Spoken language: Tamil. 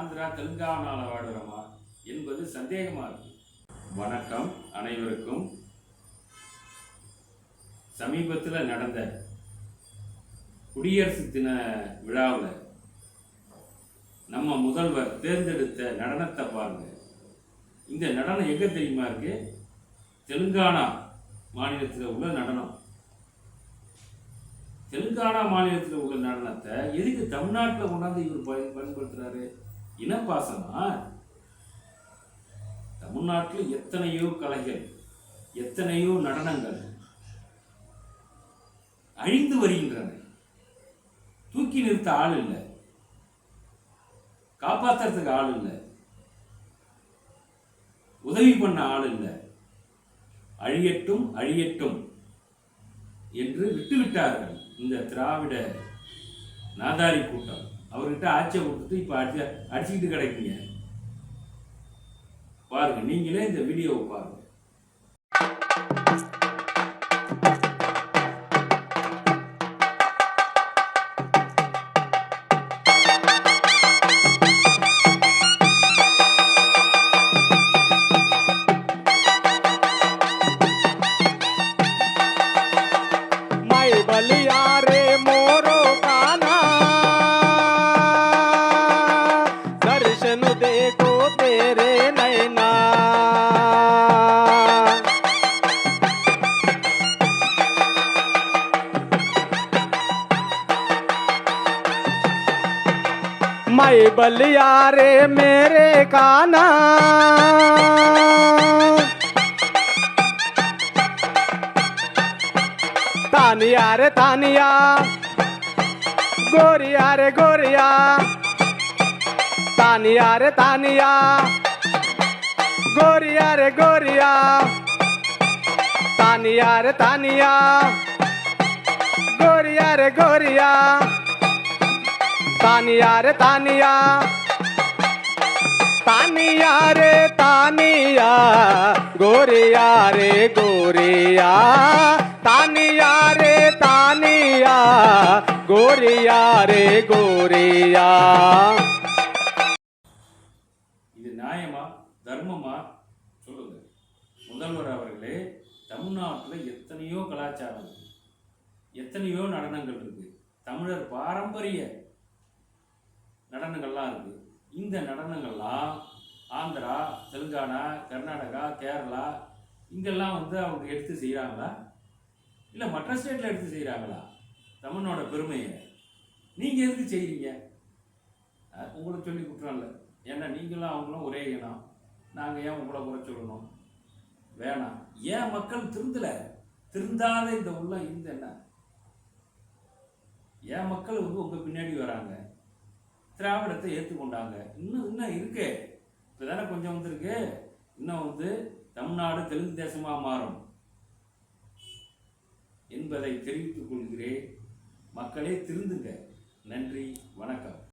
ஆந்திரா தெலுங்கானாவில் வாடுறோமா என்பது சந்தேகமா இருக்கு. வணக்கம் அனைவருக்கும். சமீபத்தில் நடந்த குடியரசு தின விழாவில் நம்ம முதல்வர் தேர்ந்தெடுத்த நடனத்தை பாருங்க. இந்த நடனம் எங்கே தெரியுமா இருக்கு? தெலுங்கானா மாநிலத்தில் உள்ள நடனம். தெலுங்கானா மாநிலத்தில் உள்ள நடனத்தை எதுக்கு தமிழ்நாட்டில் கொண்டாந்து இவர் பயன்படுத்துகிறாரு இனப்பாசமா தமிழ்நாட்டில் எத்தனையோ கலைகள் எத்தனையோ நடனங்கள் அழிந்து வருகின்றன. தூக்கி நிறுத்த ஆள் இல்லை. காப்பாத்துறதுக்கு ஆள் இல்லை. உதவி பண்ண ஆள் இல்லை. அழியட்டும் அழியட்டும் என்று விட்டுவிட்டார்கள் இந்த திராவிட நாதாரி கூட்டம். அவர்கிட்ட ஆட்சியை கொடுத்துட்டு இப்போ அடிச்சு அடிச்சுக்கிட்டு கிடைக்குங்க பாருங்க நீங்களே இந்த வீடியோவை பாருங்க मैं बलिया मैं बलिया रे मेरे काना। तानिया रे तानिया, गोरिया रे गोरिया। तानिया रे तानिया, गोरिया रे गोरिया। तानिया रे तानिया, गोरिया रे गोरिया। தானியாரே தானியா. தானியாரே தானியா. கோரியாரே கோரியா. தானியாரே தானியா. கோரியாரே கோரியா. இது நியாயமா தர்மமா? சொல்லுங்க. முதல்வர் அவர்களே தமிழ்நாட்டில் எத்தனையோ கலாச்சாரம் எத்தனையோ நடனங்கள் இருக்குது தமிழர் பாரம்பரிய நடனங்கள்லாம் இருக்குது இந்த நடனங்கள்லாம் ஆந்திரா தெலுங்கானா கர்நாடகா கேரளா இங்கெல்லாம் வந்து அவங்க எடுத்து செய்கிறாங்களா இல்லை மற்ற ஸ்டேட்டில் எடுத்து செய்கிறாங்களா தமிழனோட பெருமையை. நீங்கள் எதுக்கு செய்கிறீங்க உங்களுக்கு சொல்லி குற்றம் இல்லை ஏன்னா நீங்களும் அவங்களும் ஒரே இனம். நாங்கள் ஏன் உங்களை குறை சொல்லணும்? வேணாம். ஏன் மக்கள் திருந்தலை? திருந்தாத இந்த உள்ள இந்த என்ன? ஏன் மக்கள் வந்து உங்கள் பின்னாடி வராங்க? திராவிடத்தை ஏற்றுக்கொண்டாங்க இன்னும் இன்னும் இருக்கு. இப்போ தானே கொஞ்சம் வந்துருக்கு. இன்னும் வந்து தமிழ்நாடு தெலுங்கு தேசமாக மாறும் என்பதை தெரிவித்துக் கொள்கிறேன். மக்களே திருந்துங்க. நன்றி வணக்கம்.